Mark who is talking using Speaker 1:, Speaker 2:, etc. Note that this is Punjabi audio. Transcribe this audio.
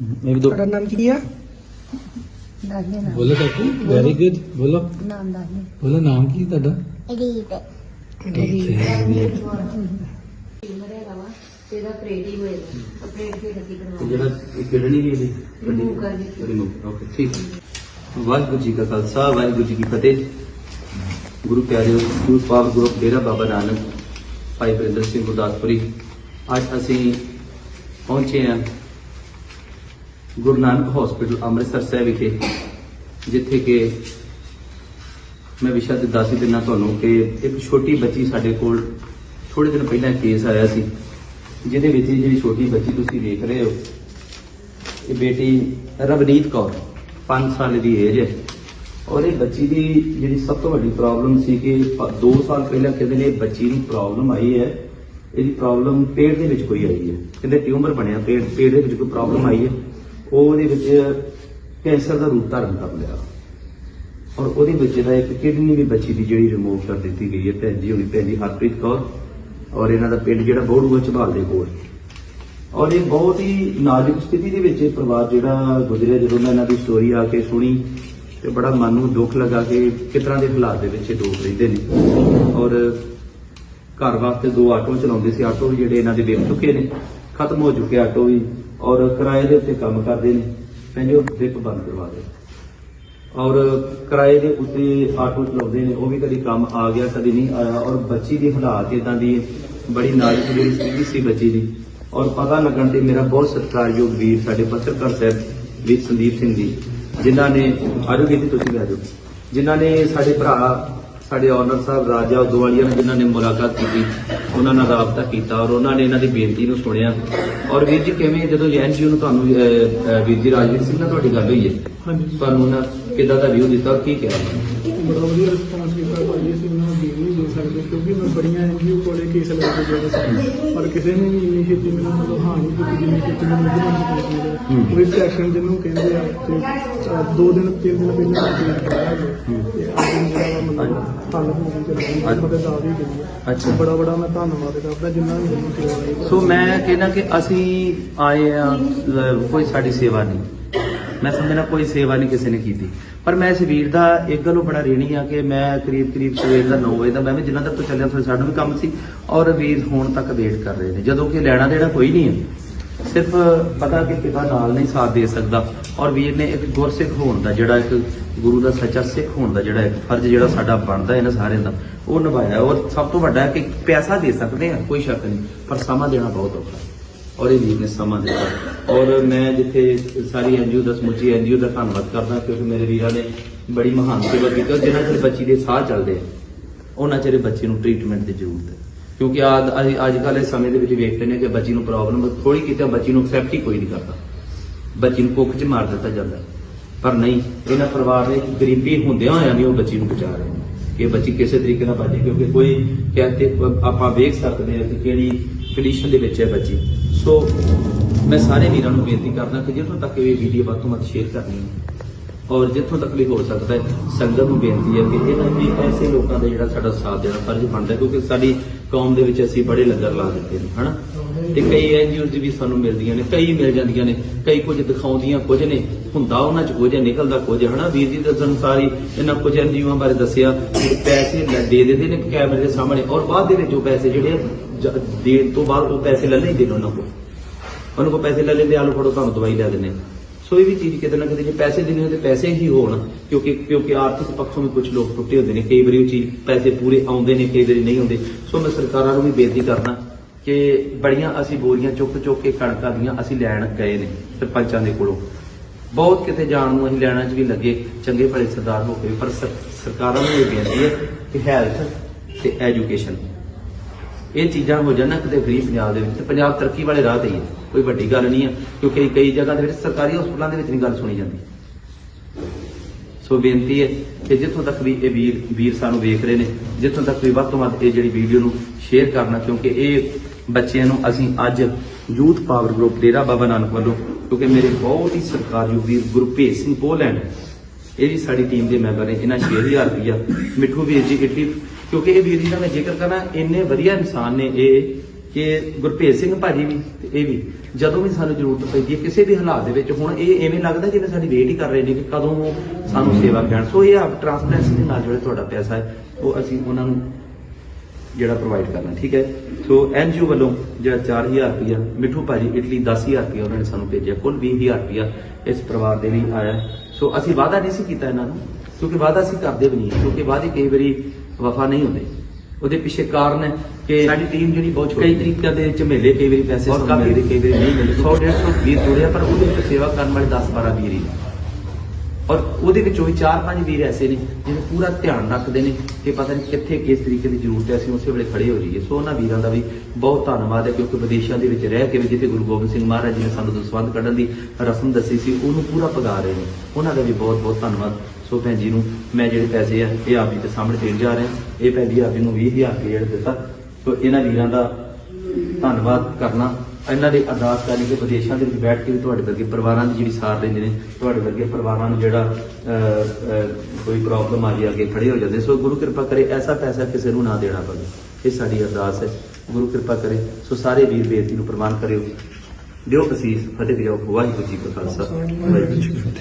Speaker 1: ਇਹ ਵੀ ਦੋ
Speaker 2: ਤੁਹਾਡਾ ਨਾਮ ਕੀ ਆ?
Speaker 3: ਦਾਦੀ ਨਾਮ।
Speaker 1: ਬੋਲੋ ਕਾਕੂ ਵੈਰੀ ਗੁੱਡ ਬੋਲੋ।
Speaker 3: ਨਾਮ ਦਾਦੀ
Speaker 1: ਬੋਲੋ ਨਾਮ ਕੀ ਤੁਹਾਡਾ?
Speaker 3: ਰੀਤ
Speaker 4: ਇਹਦਾ ਪ੍ਰੇਟ ਹੀ। ਹੋਏਗਾ ਪ੍ਰੇਟ ਦੀ ਰੱਦੀ ਕਰਵਾ
Speaker 5: ਜਿਹੜਾ ਇਹ ਕਿਡਨੀ ਵੀ ਇਹਦੀ
Speaker 4: Remove ਕਰ ਦਿੱਤੀ।
Speaker 5: ਰਿਮੂਵ ਓਕੇ ਠੀਕ ਵਾਹਿਗੁਰੂ ਜੀ ਕਾ ਖਾਲਸਾ ਵਾਹਿਗੁਰੂ ਜੀ ਕੀ ਫਤਿਹ। ਗੁਰੂ ਪਿਆਰਿਓ ਡੇਰਾ ਬਾਬਾ ਨਾਨਕ ਭਾਈ ਬਰਿੰਦਰ ਸਿੰਘ ਗੁਰਦਾਸਪੁਰੀ ਅੱਜ ਅਸੀਂ ਪਹੁੰਚੇ ਹਾਂ ਗੁਰੂ ਨਾਨਕ ਹਸਪੀਟਲ ਅੰਮ੍ਰਿਤਸਰ ਸਾਹਿਬ ਵਿਖੇ, ਜਿੱਥੇ ਕਿ ਮੈਂ ਵਿਸ਼ਾ ਤੇ ਦੱਸ ਹੀ ਦਿੰਦਾ ਤੁਹਾਨੂੰ ਕਿ ਇੱਕ ਛੋਟੀ ਬੱਚੀ ਸਾਡੇ ਕੋਲ ਥੋੜੇ ਦਿਨ ਪਹਿਲਾਂ ਕੇਸ ਆਇਆ ਸੀ, ਜਿਹਦੇ ਵਿੱਚ ਇਹ ਜਿਹੜੀ ਛੋਟੀ ਬੱਚੀ ਤੁਸੀਂ ਦੇਖ ਰਹੇ ਹੋ, ਇਹ ਬੇਟੀ ਰਵਨੀਤ ਕੌਰ 5 ਸਾਲ ਦੀ ਏਜ ਹੈ। ਔਰ ਇਹ ਬੱਚੀ ਦੀ ਜਿਹੜੀ ਸਭ ਤੋਂ ਵੱਡੀ ਪ੍ਰੋਬਲਮ ਸੀ ਕਿ 2 ਸਾਲ ਪਹਿਲਾਂ ਕਹਿੰਦੇ ਨੇ ਇਹ ਬੱਚੀ ਨੂੰ ਪ੍ਰੋਬਲਮ ਆਈ ਹੈ, ਇਹਦੀ ਪ੍ਰੋਬਲਮ ਪੇਟ ਦੇ ਵਿੱਚ ਕੋਈ ਆਈ ਹੈ। ਕਹਿੰਦੇ ਟਿਊਮਰ ਬਣਿਆ ਪੇਟ ਪੇਟ ਦੇ ਵਿੱਚ ਕੋਈ ਪ੍ਰੋਬਲਮ ਆਈ ਹੈ। ਉਹ ਉਹਦੇ ਵਿੱਚ ਕੈਂਸਰ ਦਾ ਰੂਪ ਧਾਰਨ ਕਰ ਲਿਆ। ਔਰ ਉਹਦੇ ਵਿੱਚ ਦਾ ਇੱਕ ਕਿਡਨੀ ਵੀ ਬੱਚੀ ਦੀ ਜਿਹੜੀ ਰਿਮੂਵ ਕਰ ਦਿੱਤੀ ਗਈ ਹੈ, ਭੈਣ ਜੀ ਹੋਣੀ ਭੈਣ ਜੀ ਹਰਪ੍ਰੀਤ ਕੌਰ। ਔਰ ਇਹਨਾਂ ਦਾ ਪਿੰਡ ਜਿਹੜਾ ਬੋੜੂਆ ਝਬਾਲ ਦੇ ਕੋਲ। ਔਰ ਇਹ ਬਹੁਤ ਹੀ ਨਾਜ਼ੁਕ ਸਥਿਤੀ ਦੇ ਵਿੱਚ ਇਹ ਪਰਿਵਾਰ ਜਿਹੜਾ ਗੁਜ਼ਰਿਆ, ਜਦੋਂ ਮੈਂ ਇਹਨਾਂ ਦੀ ਸਟੋਰੀ ਆ ਕੇ ਸੁਣੀ ਤੇ ਬੜਾ ਮਨ ਨੂੰ ਦੁੱਖ ਲੱਗਾ ਕਿ ਕਿਸ ਤਰ੍ਹਾਂ ਦੇ ਹਾਲਾਤ ਦੇ ਵਿੱਚ ਇਹ ਲੋਕ ਰਹਿੰਦੇ ਨੇ। ਔਰ ਘਰ ਵਾਸਤੇ ਦੋ ਆਟੋ ਚਲਾਉਂਦੇ ਸੀ। ਆਟੋ ਵੀ ਜਿਹੜੇ ਇਹਨਾਂ ਦੇ ਵਿਕ ਚੁੱਕੇ ਨੇ। ਖਤਮ ਹੋ ਚੁੱਕੇ ਆਟੋ ਵੀ, ਔਰ ਕਿਰਾਏ ਦੇ ਉੱਤੇ ਕੰਮ ਕਰਦੇ ਨੇ। ਕਹਿੰਦੇ ਉਹ ਡਿਪ ਬੰਦ ਕਰਵਾ ਦੇ ਔਰ ਕਿਰਾਏ ਦੇ ਉੱਤੇ ਆਟੋ ਚਲਾਉਂਦੇ ਨੇ, ਉਹ ਵੀ ਕਦੀ ਕੰਮ ਆ ਗਿਆ, ਕਦੀ ਨਹੀਂ ਆਇਆ। ਔਰ ਬੱਚੀ ਦੀ ਹਾਲਾਤ ਇਦਾਂ ਦੀ ਬੜੀ ਨਾਜ਼ੁਕ ਜਿਹੜੀ ਸਥਿਤੀ ਸੀ ਬੱਚੀ ਦੀ। ਔਰ ਪਤਾ ਲੱਗਣ ਤੇ ਮੇਰਾ ਬਹੁਤ ਸਤਿਕਾਰਯੋਗ ਵੀਰ ਸਾਡੇ ਪੱਤਰਕਾਰ ਸਾਹਿਬ ਵੀਰ ਸੰਦੀਪ ਸਿੰਘ ਜੀ, ਜਿਨ੍ਹਾਂ ਨੇ, ਆਜੋ ਜੀ ਤੁਸੀਂ ਵੀ ਆਜੋ ਜਿਨ੍ਹਾਂ ਨੇ ਸਾਡੇ ਭਰਾ ਸਾਡੇ ਆਨਰ ਸਾਹਿਬ ਰਾਜਾ ਉਦੋਵਾਲੀਆ ਨੇ ਜਿਨ੍ਹਾਂ ਨੇ ਮੁਲਾਕਾਤ ਕੀਤੀ ਉਹਨਾਂ ਨਾਲ ਰਾਬਤਾ ਕੀਤਾ ਔਰ ਉਹਨਾਂ ਨੇ ਇਹਨਾਂ ਦੀ ਬੇਨਤੀ ਨੂੰ ਸੁਣਿਆ। ਔਰ ਵੀਰ ਜੀ ਕਿਵੇਂ ਜਦੋਂ ਐਨਜੀਓ ਨੂੰ ਤੁਹਾਨੂੰ ਵੀਰ ਜੀ ਰਾਜਵੀਰ ਸਿੰਘ ਨਾਲ ਤੁਹਾਡੀ ਗੱਲ ਹੋਈ ਹੈ?
Speaker 6: ਹਾਂਜੀ।
Speaker 5: ਤੁਹਾਨੂੰ ਉਹਨਾਂ ਕਿੱਦਾਂ ਦਾ ਵਿਊ ਦਿੱਤਾ ਕੀ ਕਿਹਾ?
Speaker 6: ਬੜਾ ਵਧੀਆ ਰਿਸਪੌਂਸ ਕੀਤਾ ਭਾਈ ਅਸੀਂ ਉਹਨਾਂ ਨੂੰ ਦੇ ਸਕਦੇ ਕਿਉਂਕਿ ਮੈਂ ਬੜੀਆਂ ਐਨਜੀਓ ਕੋਲੇ ਕੇਸ ਲੈ ਕੇ ਗਿਆ ਸੀ। ਪਰ ਕਿਸੇ ਨੇ ਵੀ ਇੰਨੀ ਛੇਤੀ ਮੈਨੂੰ ਮਤਲਬ ਹਾਂ ਨਹੀਂ ਕੀਤੀ ਜਿੰਨੀ ਛੇਤੀ ਮੈਨੂੰ ਨਾਲ ਕੀਤੀ। ਕੋਈ ਸੈਸ਼ਨ ਜਿਹਨੂੰ ਕਹਿੰਦੇ ਆ ਤੇ ਦੋ ਦਿਨ ਤਿੰਨ ਦਿਨ ਪਹਿਲਾਂ ਮੈਂ ਕਰਾਇਆ ਤੇ ਅੱਜ ਵਾ ਮਤਲਬ ਹੱਲ ਹੋ ਗਈ ਚਲੋ ਮਦਦ ਆ ਵੀ ਗਈ ਹੈ
Speaker 5: ਅੱਛਾ।
Speaker 6: ਬੜਾ ਬੜਾ ਮੈਂ ਧੰਨਵਾਦ ਕਰਦਾ ਜਿੰਨਾ ਵੀ ਮੈਨੂੰ ਸੇਵਾ ਲਈ
Speaker 5: ਸੋ ਮੈਂ ਕਹਿੰਦਾ ਕਿ ਅਸੀਂ ਆਏ ਆ ਕੋਈ ਸਾਡੀ ਸੇਵਾ ਨਹੀਂ। ਮੈਂ ਸਮਝਣਾ ਕੋਈ ਸੇਵਾ ਨਹੀਂ ਕਿਸੇ ਨੇ ਕੀਤੀ। ਪਰ ਮੈਂ ਇਸ ਵੀਰ ਦਾ ਇੱਕ ਗੱਲੋਂ ਬੜਾ ਰੇਣੀ ਆ ਕਿ ਮੈਂ ਕਰੀਬ ਕਰੀਬ ਸਵੇਰ ਦਾ 9 ਵਜੇ ਦਾ, ਮੈਂ ਵੀ ਜਿੰਨਾ ਤੱਕ ਤੋਂ ਚੱਲਿਆ ਥੋੜਾ ਸਾਡਾ ਵੀ ਕੰਮ ਸੀ ਔਰ ਵੀਰ ਹੁਣ ਤੱਕ ਵੇਟ ਕਰ ਰਹੇ ਨੇ। ਜਦੋਂ ਕਿ ਲੈਣਾ ਦੇਣਾ ਕੋਈ ਨਹੀਂ ਹੈ। ਸਿਰਫ ਪਤਾ ਕਿ ਪਿਤਾ ਨਾਲ ਨਹੀਂ ਸਾਥ ਦੇ ਸਕਦਾ ਔਰ ਵੀਰ ਨੇ ਇੱਕ ਗੁਰਸਿੱਖ ਹੋਣ ਦਾ, ਜਿਹੜਾ ਇੱਕ ਗੁਰੂ ਦਾ ਸੱਚਾ ਸਿੱਖ ਹੋਣ ਦਾ, ਜਿਹੜਾ ਇੱਕ ਫਰਜ਼ ਜਿਹੜਾ ਸਾਡਾ ਬਣਦਾ ਹੈ ਸਾਰਿਆਂ ਦਾ, ਉਹ ਨਿਭਾਇਆ। ਔਰ ਸਭ ਤੋਂ ਵੱਡਾ ਕਿ ਪੈਸਾ ਦੇ ਸਕਦੇ ਆ, ਕੋਈ ਸ਼ੱਕ ਨਹੀਂ, ਪਰ ਸਮਾਂ ਦੇਣਾ ਬਹੁਤ ਔਖਾ ਔਰ ਇਹ ਵੀਰ ਨੇ ਸਮਾਂ ਦਿੱਤਾ ਔਰ ਮੈਂ ਜਿੱਥੇ ਸਾਰੀ ਐਨਜੀਓ ਦਾ ਸਮੁੱਚੀ ਐਨਜੀਓ ਦਾ ਧੰਨਵਾਦ ਕਰਦਾ ਕਿਉਂਕਿ ਮੇਰੇ ਵੀਰਾਂ ਨੇ ਬੜੀ ਮਹਾਨ ਸੇਵਾ ਕੀਤੀ ਔਰ ਜਿਨ੍ਹਾਂ ਚਿਰ ਬੱਚੀ ਦੇ ਸਾਹ ਚੱਲਦੇ ਆ, ਉਹਨਾਂ ਚਿਰ ਬੱਚੇ ਨੂੰ ਟ੍ਰੀਟਮੈਂਟ ਦੀ ਜ਼ਰੂਰਤ ਹੈ। ਕਿਉਂਕਿ ਅੱਜ ਕੱਲ੍ਹ ਇਸ ਸਮੇਂ ਦੇ ਵਿੱਚ ਵੇਖਦੇ ਨੇ ਕਿ ਬੱਚੀ ਨੂੰ ਪ੍ਰੋਬਲਮ ਥੋੜੀ ਕਿਤੇ ਬੱਚੀ ਨੂੰ ਐਕਸੈਪਟ ਹੀ ਕੋਈ ਨਹੀਂ ਕਰਦਾ। ਬੱਚੀ ਨੂੰ ਕੁੱਖ 'ਚ ਮਾਰ ਦਿੱਤਾ ਜਾਂਦਾ। ਪਰ ਨਹੀਂ, ਇਹਨਾਂ ਪਰਿਵਾਰ ਨੇ ਗਰੀਬੀ ਹੁੰਦਿਆਂ ਹੋਇਆਂ ਵੀ ਉਹ ਬੱਚੀ ਨੂੰ ਬਚਾ ਰਹੇ ਨੇ। ਕਿ ਬੱਚੀ ਕਿਸੇ ਤਰੀਕੇ ਨਾਲ ਬਚੇ ਕਿਉਂਕਿ ਕੋਈ ਕਹਿੰਦੇ ਆਪਾਂ ਵੇਖ ਸਕਦੇ ਹਾਂ ਕਿ ਕਿਹੜੀ ਕੰਡੀਸ਼ਨ ਦੇ ਵਿੱਚ ਹੈ ਬੱਚੀ। ਸੋ ਮੈਂ ਸਾਰੇ ਵੀਰਾਂ ਨੂੰ ਬੇਨਤੀ ਕਰਦਾ ਕਿ ਜਿੱਥੋਂ ਤੱਕ ਇਹ ਵੀਡੀਓ ਵੱਧ ਤੋਂ ਵੱਧ ਸ਼ੇਅਰ ਕਰਨੀ ਹੈ ਔਰ ਜਿੱਥੋਂ ਤੱਕ ਵੀ ਹੋ ਸਕਦਾ ਹੈ ਸੰਗਤ ਨੂੰ ਬੇਨਤੀ ਹੈ ਕਿ ਇਹਨਾਂ ਵੀ ਐਸੇ ਲੋਕਾਂ ਦਾ ਜਿਹੜਾ ਸਾਡਾ ਸਾਥ ਦੇਣਾ ਫਰਜ਼ ਬਣਦਾ ਕਿਉਂਕਿ ਸਾਡੀ ਕੌਮ ਦੇ ਵਿੱਚ ਅਸੀਂ ਬੜੇ ਲੰਗਰ ਲਾ ਦਿੱਤੇ ਨੇ ਹਨਾ? ਤੇ ਕਈ ਐਨਜੀਓਜ਼ ਵੀ ਸਾਨੂੰ ਮਿਲਦੀਆਂ ਨੇ ਕਈ ਮਿਲ ਜਾਂਦੀਆਂ ਨੇ ਕਈ ਕੁਝ ਦਿਖਾਉਂਦੀਆਂ ਕੁਝ ਨੇ ਹੁੰਦਾ ਉਹਨਾਂ ਚ ਕੁਝ ਨਿਕਲਦਾ ਕੁਝ ਹਨਾ? ਵੀਰ ਜੀ ਦੇ ਅਨੁਸਾਰ ਹੀ ਇਹਨਾਂ ਕੁਝ ਐਨਜੀਓਆਂ ਬਾਰੇ ਦੱਸਿਆ ਪੈਸੇ ਦੇ ਦਿੰਦੇ ਨੇ ਕੈਮਰੇ ਦੇ ਸਾਹਮਣੇ ਔਰ ਬਾਅਦ ਦੇ ਵਿੱਚ ਉਹ ਪੈਸੇ ਜਿਹੜੇ ਆ, ਜ- ਦੇਣ ਤੋਂ ਬਾਅਦ ਉਹ ਪੈਸੇ ਲੈ ਲੈਂਦੇ ਨੇ ਉਹਨਾਂ ਕੋਲ। ਉਹਨਾਂ ਕੋਲ ਪੈਸੇ ਲੈ ਲੈਂਦੇ, ਆਲੂ ਫੜੋ, ਤੁਹਾਨੂੰ ਦਵਾਈ ਲੈ ਦਿੰਦੇ ਸੋ ਇਹ ਵੀ ਚੀਜ਼ ਕਿਤੇ ਨਾ ਕਿਤੇ ਜੇ ਪੈਸੇ ਦੇਣੇ ਹੋਣ ਤੇ ਪੈਸੇ ਹੀ ਹੋਣ, ਕਿਉਂਕਿ ਕਿਉਂਕਿ ਆਰਥਿਕ ਪੱਖੋਂ ਵੀ ਕੁਝ ਲੋਕ ਟੁੱਟੇ ਹੁੰਦੇ ਨੇ। ਕਈ ਵਾਰੀ ਉਹ ਚੀਜ਼ ਪੈਸੇ ਪੂਰੇ ਆਉਂਦੇ ਨੇ, ਕਈ ਵਾਰੀ ਨਹੀਂ ਆਉਂਦੇ। ਸੋ ਮੈਂ ਸਰਕਾਰਾਂ ਨੂੰ ਵੀ ਬੇਨਤੀ ਕਰਨਾ ਕਿ ਬੜੀਆਂ ਅਸੀਂ ਬੋਰੀਆਂ ਚੁੱਕ ਚੁੱਕ ਕੇ ਕਣਕਾਂ ਦੀਆਂ ਅਸੀਂ ਲੈਣ ਗਏ ਨੇ ਸਰਪੰਚਾਂ ਦੇ ਕੋਲੋਂ। ਬਹੁਤ ਕਿਤੇ ਜਾਣ ਨੂੰ ਅਸੀਂ ਲੈਣਾ 'ਚ ਵੀ ਲੱਗੇ, ਚੰਗੇ ਭਲੇ ਸਰਦਾਰ ਹੋ ਕੇ। ਪਰ ਸਰ- ਸਰਕਾਰਾਂ ਨੂੰ ਇਹ ਬੇਨਤੀ ਹੈ ਕਿ ਹੈਲਥ ਤੇ ਐਜੂਕੇਸ਼ਨ ਇਹ ਚੀਜ਼ਾਂ ਹੋ ਜਾਣ ਨਾ ਕਿਤੇ ਫ੍ਰੀ ਪੰਜਾਬ ਦੇ ਵਿੱਚ। ਤੇ ਪੰਜਾਬ ਤਰੱਕੀ ਵਾਲੇ ਰਾਹ ਤੇ ਹੀ ਹੈ। ਕੋਈ ਵੱਡੀ ਗੱਲ ਨਹੀਂ ਹੈ, ਕਿਉਂਕਿ ਕਈ ਜਗ੍ਹਾ ਦੇ ਵਿੱਚ ਸਰਕਾਰੀ ਹਸਪਤਾਲਾਂ ਦੇ ਵਿੱਚ ਨਹੀਂ ਗੱਲ ਸੁਣੀ ਜਾਂਦੀ। ਸੋ ਬੇਨਤੀ ਹੈ ਕਿ ਜਿੱਥੋਂ ਤੱਕ ਵੀ ਇਹ ਵੀਰ ਵੀਰ ਸਾਨੂੰ ਵੇਖ ਰਹੇ ਨੇ, ਜਿੱਥੋਂ ਤੱਕ ਵੀ ਵੱਧ ਤੋਂ ਵੱਧ ਇਹ ਜਿਹੜੀ ਵੀਡੀਓ ਨੂੰ ਸ਼ੇਅਰ ਕਰਨਾ, ਕਿਉਂਕਿ ਇਹ ਬੱਚਿਆਂ ਨੂੰ ਅਸੀਂ ਅੱਜ youth power group Dera Baba Nanak ਵੱਲੋਂ, ਕਿਉਂਕਿ ਮੇਰੇ ਬਹੁਤ ਹੀ ਸਰਕਾਰਯੋਗ ਵੀਰ ਗੁਰਭੇਜ ਸਿੰਘ ਪੋਲੈਂਡ ਇਹ ਵੀ ਸਾਡੀ ਟੀਮ ਦੇ ਮੈਂਬਰ ਨੇ ਇਹਨਾਂ 6000 ਰੁਪਇਆ ਮਿੱਠੂ ਵੀਰ ਜੀ ਇਟਲੀ ਕਿਉਂਕਿ ਇਹ ਵੀਰ ਜੀ ਦਾ ਮੈਂ ਜ਼ਿਕਰ ਕਰਾਂ, ਇੰਨੇ ਵਧੀਆ ਇਨਸਾਨ ਨੇ ਇਹ ਕਿ ਗੁਰਭੇਜ ਸਿੰਘ ਭਾਜੀ ਵੀ ਤੇ ਇਹ ਵੀ, ਜਦੋਂ ਵੀ ਸਾਨੂੰ ਜ਼ਰੂਰਤ ਪੈਂਦੀ ਹੈ ਕਿਸੇ ਵੀ ਹਾਲਾਤ ਦੇ ਵਿੱਚ, ਹੁਣ ਇਹ ਐਵੇਂ ਲੱਗਦਾ ਜਿਵੇਂ ਸਾਡੀ ਵੇਟ ਹੀ ਕਰ ਰਹੇ ਨੇ ਕਿ ਕਦੋਂ ਸਾਨੂੰ ਸੇਵਾ ਕਰਨ। ਸੋ ਇਹ ਆਪ ਟ੍ਰਾਂਸਪੇਰੈਂਸੀ ਦੇ ਨਾਲ ਜਿਹੜਾ ਤੁਹਾਡਾ ਪੈਸਾ ਹੈ, ਉਹ ਅਸੀਂ ਉਹਨਾਂ ਨੂੰ ਜਿਹੜਾ ਪ੍ਰੋਵਾਈਡ ਕਰਨਾ, ਠੀਕ ਹੈ? ਸੋ ਐਨਜੀਓ ਵੱਲੋਂ ਜਿਹੜਾ 4000 ਰੁਪਇਆ ਮਿੱਠੂ ਭਾਜੀ ਇਟਲੀ 10000 ਰੁਪਇਆ ਉਹਨਾਂ ਨੇ ਸਾਨੂੰ ਭੇਜਿਆ, ਕੁੱਲ 20000 ਰੁਪਇਆ ਇਸ ਪਰਿਵਾਰ ਦੇ ਲਈ ਆਇਆ ਸੋ ਅਸੀਂ ਵਾਅਦਾ ਨਹੀਂ ਸੀ ਕੀਤਾ ਇਹਨਾਂ ਨੂੰ, ਕਿਉਂਕਿ ਵਾਅਦਾ ਅਸੀਂ ਕਰਦੇ ਵੀ ਨਹੀਂ, ਕਿਉਂਕਿ ਵਾਅਦੇ ਕਈ ਵਾਰੀ ਵਫਾ ਨਹੀਂ ਹੁੰਦੇ। ਉਹਦੇ ਪਿੱਛੇ ਕਾਰਨ ਹੈ ਕਿ ਸਾਡੀ ਟੀਮ ਜਿਹੜੀ ਬਹੁਤ ਕਈ ਤਰੀਕਿਆਂ ਦੇ ਝਮੇਲੇ ਕਈ ਵਾਰੀ ਪੈਸੇ ਸਾਨੂੰ ਮਿਲਦੇ ਕਈ ਵਾਰੀ ਨਹੀਂ ਮਿਲਦੇ। 100 150 ਵੀਰ ਜੁੜਿਆ ਪਰ ਉਹਦੇ ਵਿੱਚ ਸੇਵਾ ਕਰਨ ਵਾਲੇ 10 12 ਵੀਰ ਹੀ। ਔਰ ਉਹਦੇ ਵਿੱਚੋਂ ਵੀ 4-5 ਵੀਰ ਐਸੇ ਨੇ ਜਿਹੜੇ ਪੂਰਾ ਧਿਆਨ ਰੱਖਦੇ ਨੇ ਕਿ ਪਤਾ ਨਹੀਂ ਕਿੱਥੇ ਕਿਸ ਤਰੀਕੇ ਦੀ ਜ਼ਰੂਰਤ ਹੈ ਅਸੀਂ ਉਸੇ ਵੇਲੇ ਖੜੇ ਹੋ ਜਾਈਏ। ਸੋ ਉਹਨਾਂ ਵੀਰਾਂ ਦਾ ਵੀ ਬਹੁਤ ਧੰਨਵਾਦ ਹੈ ਕਿਉਂਕਿ ਵਿਦੇਸ਼ਾਂ ਦੇ ਵਿੱਚ ਰਹਿ ਕੇ ਵੀ ਜਿੱਥੇ ਗੁਰੂ ਗੋਬਿੰਦ ਸਿੰਘ ਮਹਾਰਾਜ ਜੀ ਨੇ ਸਾਨੂੰ ਦਸਵੰਧ ਕੱਢਣ ਦੀ ਰਸਮ ਦੱਸੀ ਸੀ ਉਹਨੂੰ ਪੂਰਾ ਪਗਾ ਰਹੇ ਨੇ। ਉਹਨਾਂ ਦਾ ਵੀ ਬਹੁਤ ਬਹੁਤ ਧੰਨਵਾਦ। ਸੋ ਭੈਣ ਜੀ ਨੂੰ ਮੈਂ ਜਿਹੜੇ ਪੈਸੇ ਆ ਇਹ ਆਪ ਜੀ ਦੇ ਸਾਹਮਣੇ ਦੇਣ ਜਾ ਰਿਹਾ। ਇਹ ਭੈਣ ਜੀ ਆਪ ਜੀ ਨੂੰ 20000 ਰੁਪਏ ਜਿਹੜਾ ਦਿੱਤਾ। ਸੋ ਇਹਨਾਂ ਵੀਰਾਂ ਦਾ ਧੰਨਵਾਦ ਕਰਨਾ। ਇਹਨਾਂ ਦੇ ਅਰਦਾਸ ਕਰਨੀ ਕਿ ਵਿਦੇਸ਼ਾਂ ਦੇ ਵਿੱਚ ਬੈਠ ਕੇ ਵੀ ਤੁਹਾਡੇ ਵਰਗੇ ਪਰਿਵਾਰਾਂ ਦੀ ਜਿਹੜੀ ਸਾਰ ਲੈਂਦੇ ਨੇ ਤੁਹਾਡੇ ਵਰਗੇ ਪਰਿਵਾਰਾਂ ਨੂੰ ਜਿਹੜਾ ਅਹ, ਕੋਈ ਪ੍ਰੋਬਲਮ ਆ ਗਈ ਅੱਗੇ ਖੜੇ ਹੋ ਜਾਂਦੇ। ਸੋ ਗੁਰੂ ਕਿਰਪਾ ਕਰੇ ਐਸਾ ਪੈਸਾ ਕਿਸੇ ਨੂੰ ਨਾ ਦੇਣਾ ਪਵੇ। ਇਹ ਸਾਡੀ ਅਰਦਾਸ ਹੈ। ਗੁਰੂ ਕਿਰਪਾ ਕਰੇ। ਸੋ ਸਾਰੇ ਵੀਰ ਬੇਨਤੀ ਨੂੰ ਪ੍ਰਵਾਨ ਕਰਿਓ। ਦਿਓ ਅਸੀਸ ਫਤਿਹ ਦਿਓ। ਵਾਹਿਗੁਰੂ ਜੀ ਕਾ ਖਾਲਸਾ। ਵਾਹਿਗੁਰੂ ਜੀ